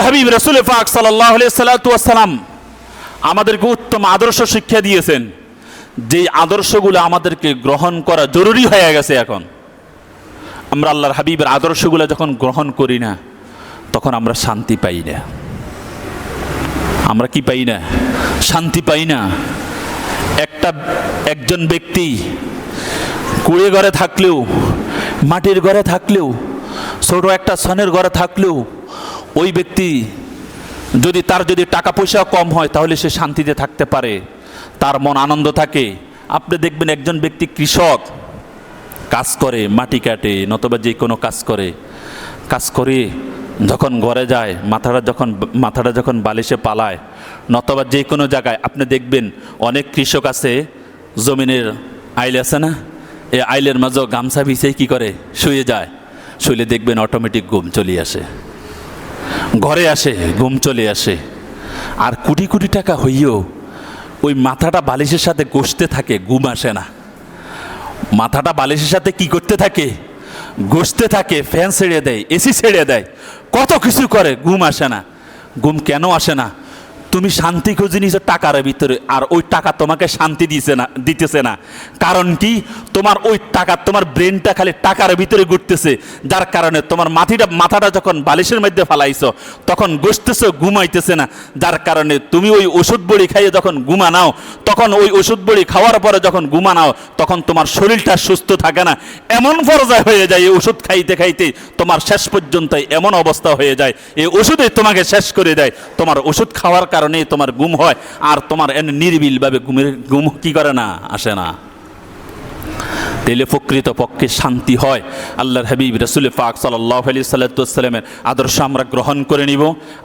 আল্লাহ হাবিব, রসুল পাক সাল্লাহ সাল্লাম আমাদেরকে উত্তম আদর্শ শিক্ষা দিয়েছেন। যে আদর্শগুলো আমাদেরকে গ্রহণ করা জরুরি হয়ে গেছে এখন। আমরা আল্লাহর হাবিবের আদর্শগুলো যখন গ্রহণ করি না, তখন আমরা শান্তি পাই না। আমরা কি পাই না? শান্তি পাই না। একটা, একজন ব্যক্তি কুড়ে ঘরে থাকলেও, মাটির ঘরে থাকলেও, ছোট একটা সনের ঘরে থাকলেও ওই ব্যক্তি যদি তার যদি টাকা পয়সা কম হয়, তাহলে সে শান্তিতে থাকতে পারে। তার মন আনন্দ থাকে। আপনি দেখবেন একজন ব্যক্তি কৃষক, কাজ করে, মাটি কাটে, নতবা যে কোনো কাজ করে। কাজ করে যখন ঘরে যায়, মাথাটা যখন মাথাটা যখন বালিশে পালায়, নতবা যে কোনো জায়গায়, আপনি দেখবেন অনেক কৃষক আছে, জমিনের আইল আছে না? এই আইলের মাঝেও গামছা বিছিয়ে কি করে? শুয়ে যায়। শুলে দেখবেন অটোমেটিক ঘুম চলে আসে। ঘরে আসে, ঘুম চলে আসে। আর কোটি কোটি টাকা হইয়েও ওই মাথাটা বালিশের সাথে গোসতে থাকে, ঘুম আসে না। মাথাটা বালিশের সাথে কি করতে থাকে? ঘষতে থাকে, ফ্যান ছেড়ে দেয়, এসি ছেড়ে দেয়, কত কিছু করে, ঘুম আসে না। ঘুম কেন আসে না? তুমি শান্তি খুঁজে নিয়েছো টাকার ভিতরে, আর ওই টাকা তোমাকে শান্তি দিছে না, দিতেছে না। কারণ কি? তোমার ওই টাকা, তোমার ব্রেনটা খালি টাকার ভিতরে ঘুরতেছে। যার কারণে তোমার মাথিটা মাথাটা যখন বালিশের মধ্যে ফালাইছো, তখন গোসতেছো ঘুমাইতেছে না। যার কারণে তুমি ওই ওষুধ বড়ি খাইয়ে যখন ঘুমা নাও তখন ওই ওষুধ বড়ি খাওয়ার পরে যখন ঘুমা নাও তখন তোমার শরীরটা সুস্থ থাকে না। এমন পর্যায়ে হয়ে যায় এই ওষুধ খাইতে খাইতে, তোমার শেষ পর্যন্ত এমন অবস্থা হয়ে যায়। এই ওষুধে তোমাকে শেষ করে দেয়। তোমার ওষুধ খাওয়ার কারণে তোমার ঘুম হয়, আর তোমার নির্বিলভাবে ঘুমের ঘুম কি করে না? আসে না। তাইলে প্রকৃত পক্ষে শান্তি হয়। আল্লাহর হাবিব রসুল পাক সাল্লাহ আলি সাল্লাতামের আদর্শ আমরা গ্রহণ করে নিব,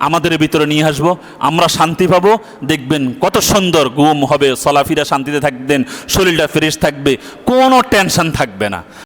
আমাদের ভিতরে নিয়ে আসব, আমরা শান্তি পাবো। দেখবেন কত সুন্দর গুম হবে সলাফিরা শান্তিতে থাকবেন, শরীরটা ফ্রেশ থাকবে, কোনো টেনশন থাকবে না।